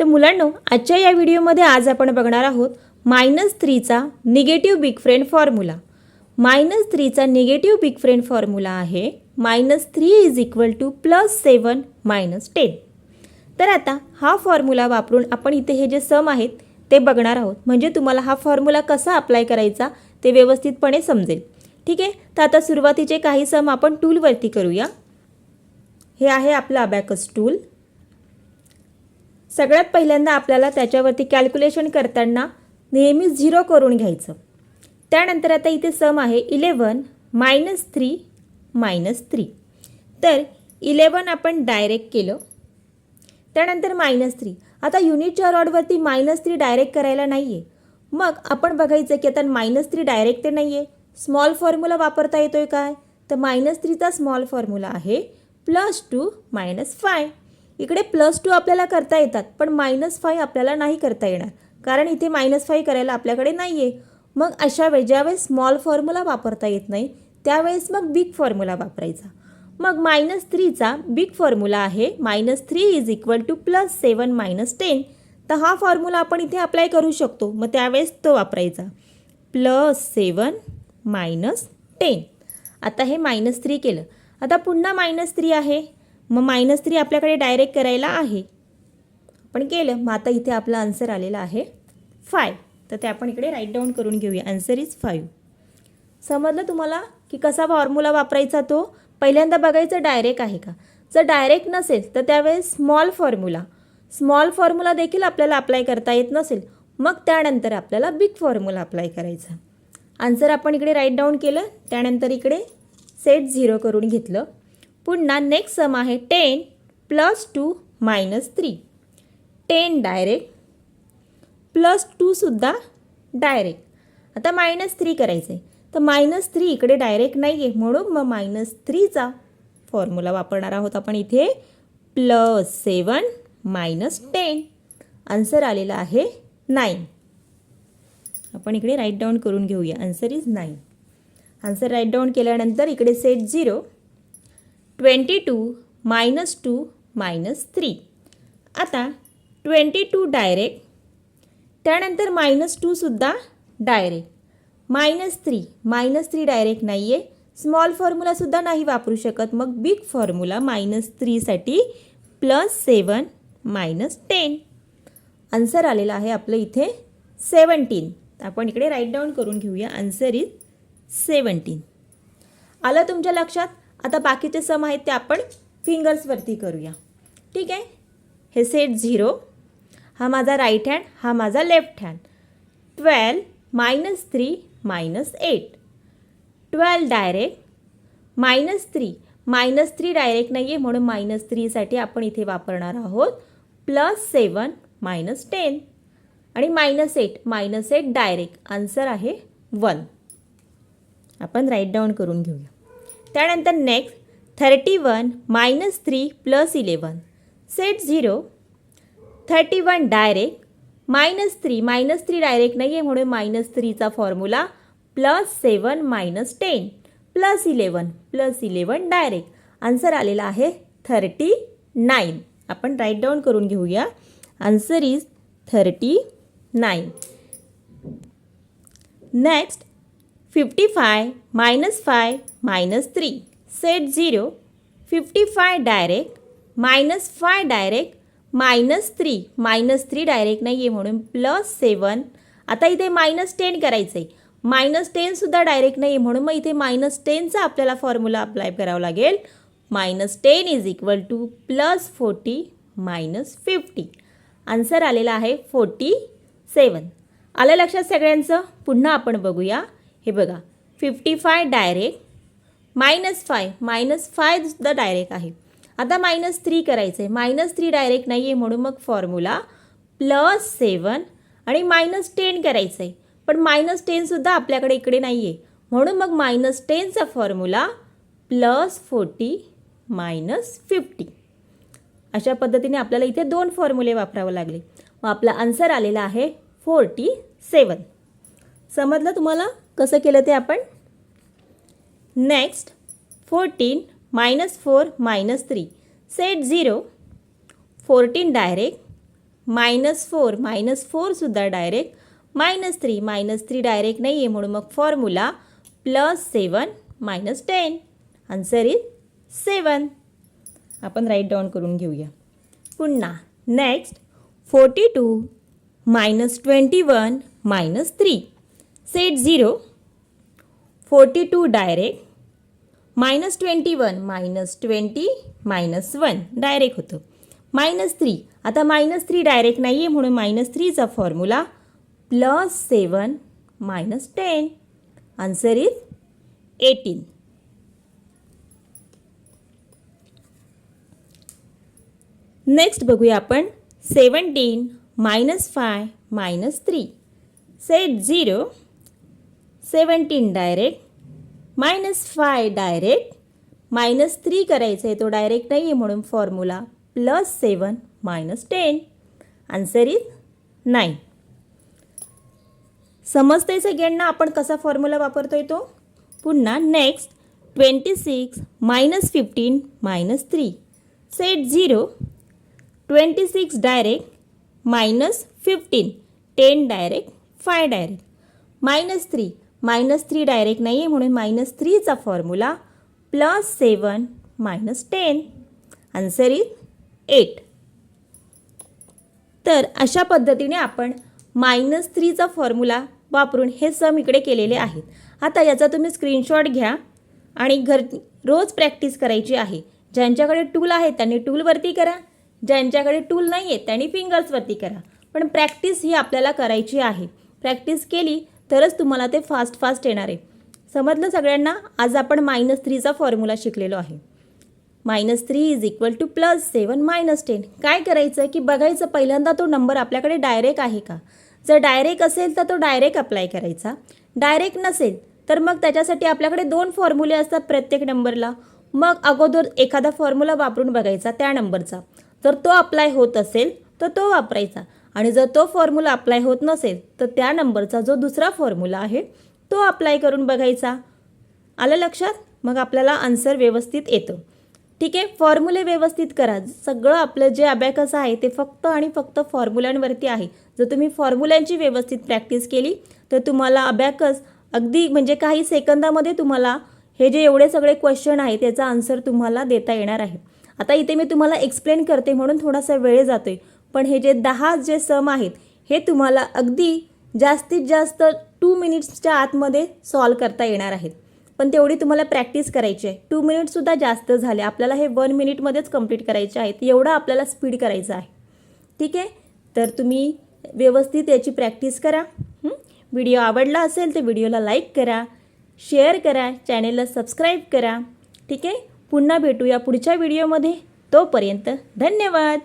तर मुलांनो आजच्या या व्हिडिओमध्ये आज आपण बघणार आहोत minus थ्रीचा negative big friend formula minus थ्रीचा negative big friend formula आहे minus three is equal to plus seven minus ten तर आता हा फॉर्म्युला वापरून आपण इथे हे जे सम आहेत ते बघणार आहोत. म्हणजे तुम्हाला हा फॉर्म्युला कसा अप्लाय करायचा ते व्यवस्थितपणे समजेल. ठीक आहे? तर आता सुरुवातीचे काही सम आपण टूलवरती करूया. हे आहे आपलं अबॅकस टूल सगळ्यात पहिल्यांदा आपल्याला त्याच्यावरती कॅल्क्युलेशन करताना नेहमी झिरो करून घ्यायचं. त्यानंतर आता इथे सम आहे eleven minus three minus three तर इलेवन आपण डायरेक्ट केलं. त्यानंतर मायनस थ्री आता युनिटच्या रॉडवरती मायनस थ्री डायरेक्ट करायला नाही आहे मग आपण बघायचं की आता मायनस थ्री डायरेक्ट ते नाही आहे स्मॉल फॉर्म्युला वापरता येतो आहे काय? तर मायनस थ्रीचा स्मॉल फॉर्म्युला आहे प्लस टू मायनस फाय इकडे प्लस टू आपल्याला करता येतात पण मायनस फाय आपल्याला नाही करता येणार. कारण इथे मायनस फाय करायला आपल्याकडे नाही आहे मग अशा वेळी ज्यावेळेस स्मॉल फॉर्म्युला वापरता येत नाही त्यावेळेस मग बिग फॉर्म्युला वापरायचा. मग मायनस थ्रीचा बिग फॉर्म्युला आहे minus three is equal to plus seven minus ten तर हा फॉर्म्युला आपण इथे अप्लाय करू शकतो. मग त्यावेळेस तो वापरायचा. प्लस सेवन मायनस टेन आता हे मायनस थ्री केलं. आता पुन्हा मायनस थ्री आहे. मग मायनस थ्री आपल्याकडे डायरेक्ट करायला आहे. आपण केलं. मग आता इथे आपला आन्सर आलेला आहे फाय तर ते आपण इकडे राईट डाऊन करून घेऊया. आन्सर इज फाईव्ह समजलं तुम्हाला की कसा फॉर्म्युला वापरायचा तो? पहिल्यांदा बघायचं डायरेक्ट आहे का? जर डायरेक्ट नसेल तर त्यावेळेस स्मॉल फॉर्म्युला स्मॉल फॉर्म्युला देखील आपल्याला अप्लाय करता येत नसेल. मग त्यानंतर आपल्याला बिग फॉर्म्युला अप्लाय करायचा. आन्सर आपण इकडे राईट डाऊन केलं. त्यानंतर इकडे सेट झिरो करून घेतलं. पुन्हा नेक्स्ट सम आहे ten plus two minus three. Ten direct plus टूसुद्धा direct. आता मायनस थ्री करायचं आहे तर मायनस थ्री इकडे डायरेक्ट नाही आहे म्हणून मग मायनस थ्रीचा फॉर्म्युला वापरणार आहोत आपण इथे. Plus seven minus ten. Answer आलेला आहे नाईन. आपण इकडे राईट डाऊन करून घेऊया. Answer is nine. Answer right down केल्यानंतर इकडे set zero. Twenty two minus two minus three. आता ट्वेंटी टू डायरेक्ट त्यानंतर minus टूसुद्धा direct. Minus three minus three direct नाही आहे स्मॉल फॉर्म्युलासुद्धा नाही वापरू शकत. मग big formula minus थ्रीसाठी plus seven minus ten. Answer आलेला आहे आपलं इथे सेवन्टीन. आपण इकडे राईट डाऊन करून घेऊया. Answer is seventeen. आलं तुमच्या लक्षात? आता बाकीचे सम आहेत ते आपण फिंगर्सवरती करूया. ठीक आहे? हे सेट झिरो हा माझा राईट हँड हा माझा left hand twelve minus three minus eight twelve direct minus three minus three direct नाही आहे म्हणून मायनस थ्रीसाठी आपण इथे वापरणार आहोत. प्लस सेवन मायनस टेन आणि minus eight minus eight direct answer आहे वन आपण राईट डाऊन करून घेऊया. त्यानंतर next thirty one minus three plus eleven set zero thirty one direct minus three minus three direct नाही आहे म्हणून minus थ्रीचा formula plus seven minus ten plus eleven plus eleven direct answer आलेला आहे thirty nine आपण right down करून घेऊया. Answer is thirty nine next fifty five minus five minus three set zero fifty five direct minus five direct minus three minus three direct नाही आहे म्हणून plus सेवन आता इथे मायनस टेन करायचं आहे मायनस टेनसुद्धा डायरेक्ट नाही आहे म्हणून मग इथे मायनस टेनचा आपल्याला फॉर्म्युला अप्लाय करावा लागेल. Minus ten is equal to plus forty minus fifty answer आलेला आहे फोर्टी सेवन आलं लक्षात सगळ्यांचं? पुन्हा आपण बघूया. हे बघा fifty five direct minus five minus फायसुद्धा direct आहे. आता मायनस थ्री करायचं आहे मायनस थ्री डायरेक्ट नाही आहे म्हणून मग फॉर्म्युला प्लस सेवन आणि मायनस टेन करायचं आहे पण मायनस टेनसुद्धा आपल्याकडे इकडे नाही आहे म्हणून मग minus टेनचा formula plus forty minus fifty अशा पद्धतीने आपल्याला इथे दोन फॉर्म्युले वापरावे लागले. मग आपला आन्सर आलेला आहे फोर्टी सेवन समजलं तुम्हाला? कसं केलं ते आपण? Next fourteen minus four minus three set zero fourteen direct minus four minus फोरसुद्धा direct minus three minus three direct नाही आहे म्हणून मग formula plus seven minus ten answer is seven आपण राईट डाऊन करून घेऊया. पुन्हा next forty two minus twenty one minus three set zero forty two direct minus twenty one minus twenty minus one direct होतं. Minus three आता minus three direct नाही आहे म्हणून minus थ्रीचा formula plus seven minus ten answer is eighteen next बघूया आपण seventeen minus five minus three set zero seventeen direct minus five direct minus three करायचं आहे तो डायरेक्ट नाही आहे म्हणून formula. Plus seven minus ten. Answer is nine. समजतंय सगळ्यांना? आपण कसा फॉर्म्युला वापरतोय तो? पुन्हा next twenty six minus fifteen minus three set zero twenty six direct minus fifteen ten direct five direct minus three minus three direct नाही आहे म्हणून minus थ्रीचा formula plus seven minus ten. Answer is eight तर अशा पद्धतीने आपण minus थ्रीचा formula वापरून हे सम इकडे केलेले आहेत. आता याचा तुम्ही स्क्रीनशॉट घ्या आणि घर रोज प्रॅक्टिस करायची आहे. ज्यांच्याकडे टूल आहे त्यांनी टूलवरती करा. ज्यांच्याकडे टूल नाही आहे त्यांनी फिंगर्सवरती करा. पण प्रॅक्टिस ही आपल्याला करायची आहे. प्रॅक्टिस केली तरच तुम्हाला ते फास्ट फास्ट येणार आहे. समजलं सगळ्यांना? आज आपण मायनस थ्रीचा फॉर्म्युला शिकलेलो आहे. Minus three is equal to plus seven minus ten काय करायचं? की बघायचं पहिल्यांदा तो नंबर आपल्याकडे डायरेक्ट आहे का? जर डायरेक्ट असेल तर तो डायरेक्ट अप्लाय करायचा. डायरेक्ट नसेल तर मग त्याच्यासाठी आपल्याकडे दोन फॉर्म्युले असतात प्रत्येक नंबरला मग अगोदर एखादा फॉर्म्युला वापरून बघायचा त्या नंबरचा जर तो अप्लाय होत असेल तर तो वापरायचा. आणि जर तो फॉर्म्युला अप्लाय होत नसेल तर त्या नंबरचा जो दुसरा फॉर्म्युला आहे तो अप्लाय करून बघायचा. आलं लक्षात? मग आपल्याला आन्सर व्यवस्थित येतं. ठीक आहे? फॉर्म्युले व्यवस्थित करा. सगळं आपलं जे अबॅकस आहे ते फक्त आणि फक्त फॉर्म्युलांवरती आहे. जर तुम्ही फॉर्म्युल्यांची व्यवस्थित प्रॅक्टिस केली तर तुम्हाला अबॅकस अगदी म्हणजे काही सेकंदामध्ये तुम्हाला हे जे एवढे सगळे क्वेश्चन आहे त्याचा आन्सर तुम्हाला देता येणार आहे. आता इथे मी तुम्हाला एक्सप्लेन करते म्हणून थोडासा वेळ जातो आहे पण हे जे दहा जे सम आहेत हे तुम्हाला अगदी जास्तीत जास्त टू मिनिट्सच्या आतमध्ये सॉल्व करता येणार आहेत. पण तेवढी तुम्हाला प्रॅक्टिस करायची आहे. टू मिनिट्ससुद्धा जास्त झाले. आपल्याला हे वन मिनिटमध्येच कंप्लीट करायचे आहेत. एवढं आपल्याला स्पीड करायचं आहे. ठीक आहे? तर तुम्ही व्यवस्थित याची प्रॅक्टिस करा. व्हिडिओ आवडला असेल तर व्हिडिओला लाईक करा. शेअर करा. चॅनेलला सबस्क्राईब करा. ठीक आहे? पुन्हा भेटूया पुढच्या व्हिडिओमध्ये तोपर्यंत धन्यवाद!